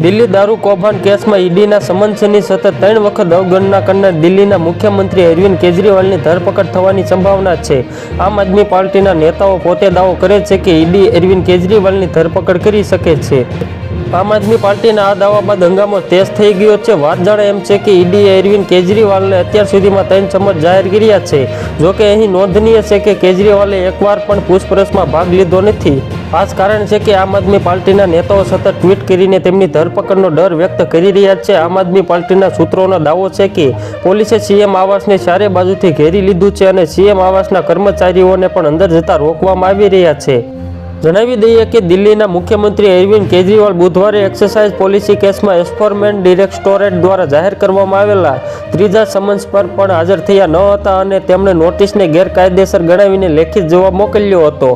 દિલ્હી દારૂ કૌભાંડ કેસમાં ઈડીના સમન્સની સતત ત્રણ વખત અવગણના કરનાર દિલ્હીના મુખ્યમંત્રી અરવિંદ કેજરીવાલની ધરપકડ થવાની સંભાવના છે. આમ આદમી પાર્ટીના નેતાઓ પોતે દાવો કરે છે કે ઈડી અરવિંદ કેજરીવાલની ધરપકડ કરી શકે છે. આમ આદમી પાર્ટીના આ દાવા બાદ હંગામો તેજ થઈ ગયો છે. વાત જાણે એમ છે કે ઈડીએ અરવિંદ કેજરીવાલને અત્યાર સુધીમાં ત્રણ ચમચ જાહેર કર્યા છે. જોકે અહીં નોંધનીય છે કે કેજરીવાલે એકવાર પણ પૂછપરછમાં ભાગ લીધો નથી. આ જ કારણ છે કે આમ આદમી પાર્ટીના નેતાઓ સતત ટ્વીટ કરીને તેમની ધરપકડનો ડર વ્યક્ત કરી રહ્યા છે. આમ આદમી પાર્ટીના સૂત્રોનો દાવો છે કે પોલીસે સીએમ આવાસને ચારે બાજુથી ઘેરી લીધું છે અને સીએમ આવાસના કર્મચારીઓને પણ અંદર જતા રોકવામાં આવી રહ્યા છે. જણાવી દઈએ કે દિલ્હીના મુખ્યમંત્રી અરવિંદ કેજરીવાલ બુધવારે એક્સરસાઇઝ પોલિસી કેસમાં એસ્ફોરમેન્ટ ડિરેક્ટોરેટ દ્વારા જાહેર કરવામાં આવેલા ત્રીજા સમન્સ પર પણ હાજર થયા ન હતા અને તેમણે નોટિસને ગેરકાયદેસર ગણાવીને લેખિત જવાબ મોકલ્યો હતો.